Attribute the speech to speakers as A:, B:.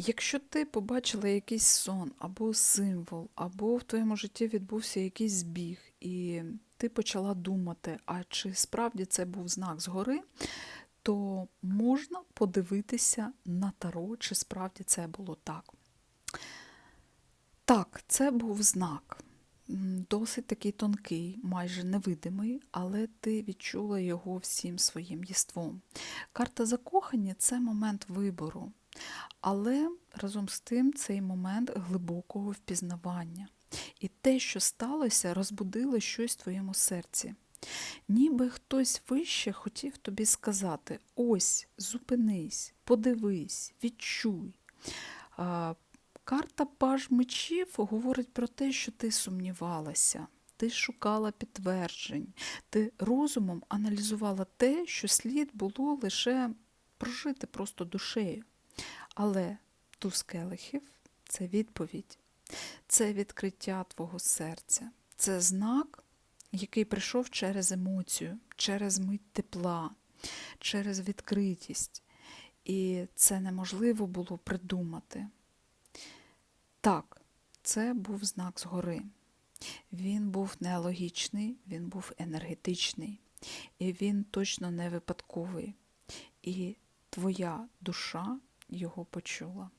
A: Якщо ти побачила якийсь сон або символ, або в твоєму житті відбувся якийсь збіг, і ти почала думати, а чи справді це був знак згори, то можна подивитися на таро, чи справді це було так. Так, це був знак. Досить такий тонкий, майже невидимий, але ти відчула його всім своїм єством. Карта закохані це момент вибору, але разом з тим цей момент глибокого впізнавання. І те, що сталося, розбудило щось в твоєму серці. Ніби хтось вище хотів тобі сказати: ось, зупинись, подивись, відчуй. Карта паж мечів говорить про те, що ти сумнівалася, ти шукала підтверджень, ти розумом аналізувала те, що слід було лише прожити просто душею. Але туз келихів це відповідь, це відкриття твого серця, це знак, який прийшов через емоцію, через мить тепла, через відкритість. І це неможливо було придумати. Так, це був знак згори. Він був неалогічний, він був енергетичний, і він точно не випадковий. І твоя душа його почула.